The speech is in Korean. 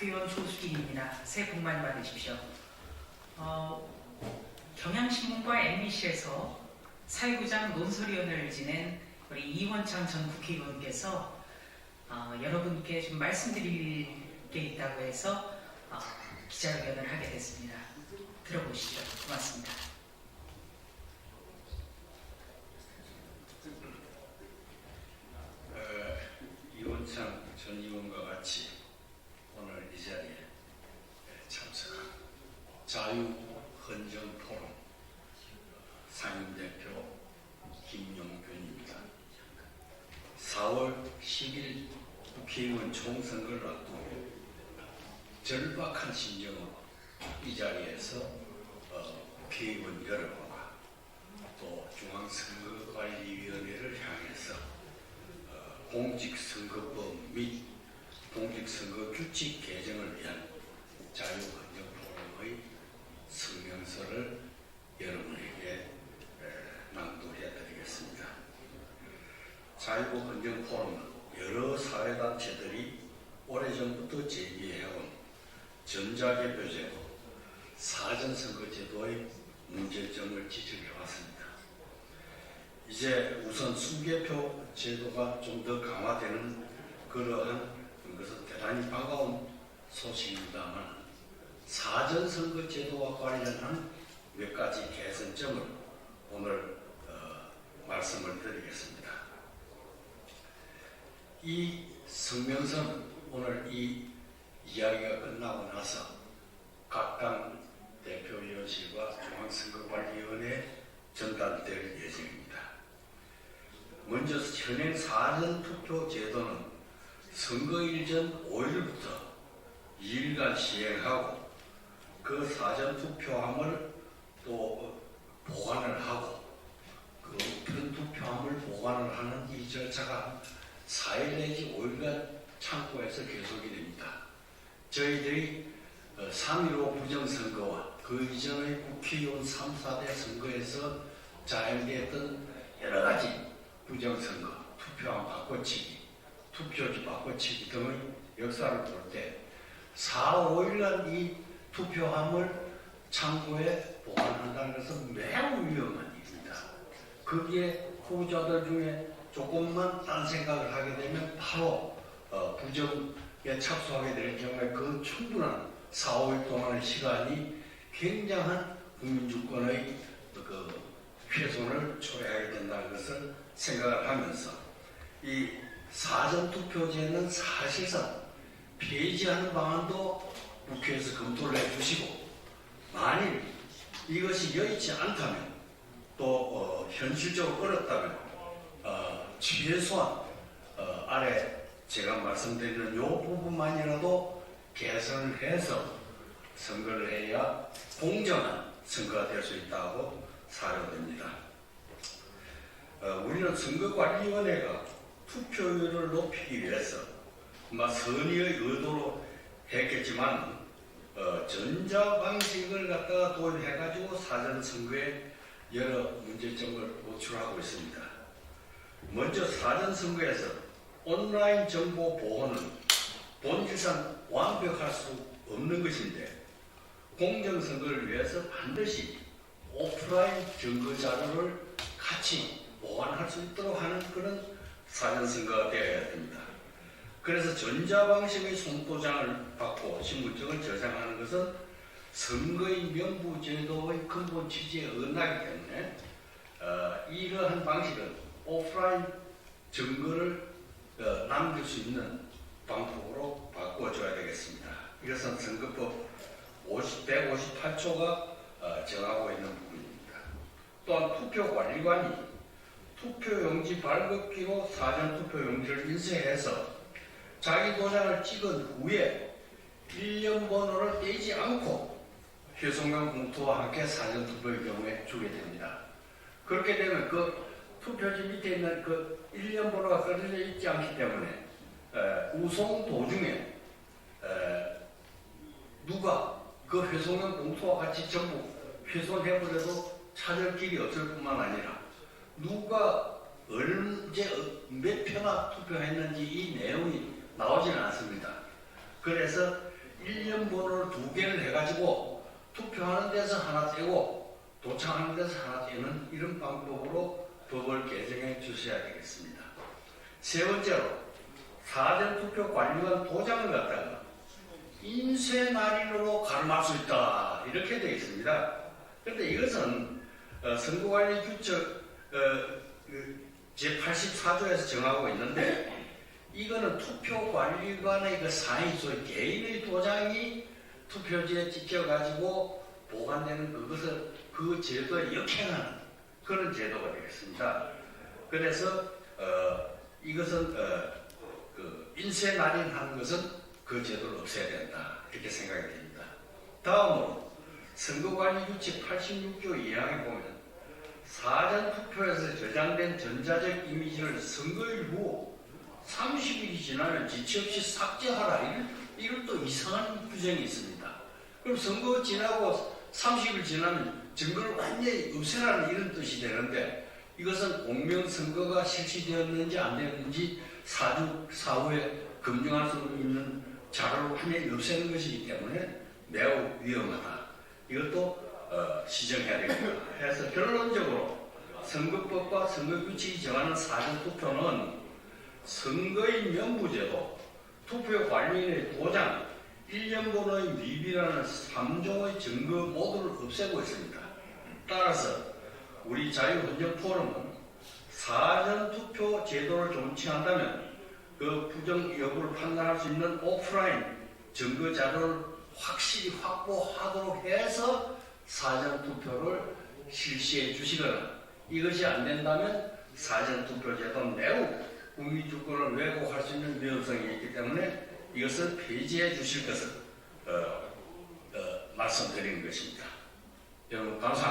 국회의원 조수진입니다. 새해 복 많이 받으십시오. 어, 경향신문과 MBC에서 사회부장 논설위원을 지낸 우리 이원창 전 국회의원께서 어, 여러분께 좀 말씀드릴 게 있다고 해서 어, 기자회견을 하게 됐습니다. 들어보시죠. 고맙습니다. 어, 이원창 전 의원과 같이 오늘 이 자리에 참석한 자유헌정 포럼 상임대표 김용균입니다. 4월 10일 국회의원 총선거를 앞두고 절박한 심정으로 이 자리에서 어, 국회의원 여러분과 또 중앙선거관리위원회를 향해서 어, 공직선거법 및 공직선거 규칙 개정을 위한 자유헌정포럼의 성명서를 여러분에게 에, 낭독해 드리겠습니다. 자유헌정포럼은 여러 사회단체들이 오래전부터 제기해온 전자개표제도, 사전선거제도의 문제점을 지적해왔습니다. 이제 우선 수개표 제도가 좀 더 강화되는 그러한 것은 대단히 반가운 소식입니다만 사전선거 제도와 관련한 몇 가지 개선점을 오늘 어, 말씀을 드리겠습니다. 이 성명서는 오늘 이 이야기가 끝나고 나서 각 당 대표위원실과 중앙선거관리위원회에 전달될 예정입니다. 먼저 현행 사전투표 제도는 선거일 전 5일부터 2일간 시행하고 그 사전투표함을 또 보관을 하고 그 우편투표함을 보관을 하는 이 절차가 4일 내지 5일간 창고에서 계속이 됩니다. 저희들이 3.15 부정선거와 그 이전의 국회의원 3, 4대 선거에서 자행되었던 여러 가지 부정선거, 투표함 바꿔치기, 투표지 바꿔치기 등의 역사를 볼 때 4, 5일간 이 투표함을 창고에 보관한다는 것은 매우 위험한 일입니다. 거기에 후자들 중에 조금만 딴 생각을 하게 되면 바로 어, 부정에 착수하게 될 경우에 그 충분한 4, 5일 동안의 시간이 굉장한 국민주권의 그 훼손을 초래하게 된다는 것을 생각을 하면서 이 사전투표제는 사실상 폐지하는 방안도 국회에서 검토를 해주시고 만일 이것이 여의치 않다면 또 어, 현실적으로 어렵다면 어, 최소한 어, 아래 제가 말씀드리는 요 부분만이라도 개선을 해서 선거를 해야 공정한 선거가 될 수 있다고 사료됩니다. 어, 우리는 선거관리위원회가 투표율을 높이기 위해서 아마 선의의 의도로 했겠지만 어, 전자 방식을 갖다가 도입해가지고 사전 선거에 여러 문제점을 노출하고 있습니다. 먼저 사전 선거에서 온라인 정보 보호는 본질상 완벽할 수 없는 것인데 공정선거를 위해서 반드시 오프라인 증거 자료를 같이 보관할 수 있도록 하는 그런 사전선거가 되어야 됩니다. 그래서 전자방식의 송도장을 받고 신분증을 저장하는 것은 선거인 명부제도의 근본 취지에 어긋나기 때문에 어, 이러한 방식은 오프라인 증거를 어, 남길 수 있는 방법으로 바꿔줘야 되겠습니다. 이것은 선거법 50, 158조가 어, 정하고 있는 부분입니다. 또한 투표관리관이 투표용지 발급기로 사전투표용지를 인쇄해서 자기 도장을 찍은 후에 1년 번호를 떼지 않고 회송관 봉투와 함께 사전 투표의 경우에 주게 됩니다. 그렇게 되면 그 투표지 밑에 있는 그 1년 번호가 써져 있지 않기 때문에 에, 우송 도중에 에, 누가 그 회송용 봉투와 같이 전부 훼손해버려도 찾을 길이 없을 뿐만 아니라 누가 언제 몇 표나 투표했는지 이 내용이 나오지는 않습니다. 그래서 1년 번호를 두 개를 해가지고 투표하는 데서 하나 떼고 도착하는 데서 하나 떼는 이런 방법으로 법을 개정해 주셔야 되겠습니다. 세 번째로 사전 투표 관리관 도장을 갖다가 인쇄 날인으로 가름할 수 있다 이렇게 되어 있습니다. 그런데 이것은 어, 선거관리 규칙 어, 그 제84조에서 정하고 있는데 이거는 투표관리관의 그 사인 소위 개인의 도장이 투표지에 찍혀가지고 보관되는 그것을 그 제도에 역행하는 그런 제도가 되겠습니다. 그래서 어, 이것은 어, 그 인쇄 날인하는 것은 그 제도를 없애야 된다 이렇게 생각이 됩니다. 다음으로 선거관리 규칙 86조 2항에 보면 사전 투표에서 저장된 전자적 이미지를 선거일 후 30일이 지나면 지체 없이 삭제하라 이런, 이런 또 이상한 규정이 있습니다. 그럼 선거 지나고 30일 지나면 증거를 완전히 없애라는 이런 뜻이 되는데 이것은 공명선거가 실시되었는지 안 되었는지 사주 사후에 검증할 수 있는 자료를 완전히 없애는 것이기 때문에 매우 위험하다. 이것도 어, 시정해야 되겠다. 해서 결론적으로 선거법과 선거규칙이 정하는 사전투표는 선거인 명부제도, 투표 관리인의 도장, 1년 번호의 미비라는 3종의 증거 모두를 없애고 있습니다. 따라서 우리 자유헌정 포럼은 사전 투표 제도를 존칭한다면 그 부정 여부를 판단할 수 있는 오프라인 증거 자료를 확실히 확보하도록 해서 사전 투표를 실시해 주시거나 이것이 안 된다면 사전 투표 제도는 매우 국민 주권을 왜곡할 수 있는 위험성이 있기 때문에 이것을 폐지해 주실 것을 어, 어, 말씀드리는 것입니다. 여러분 감사합니다.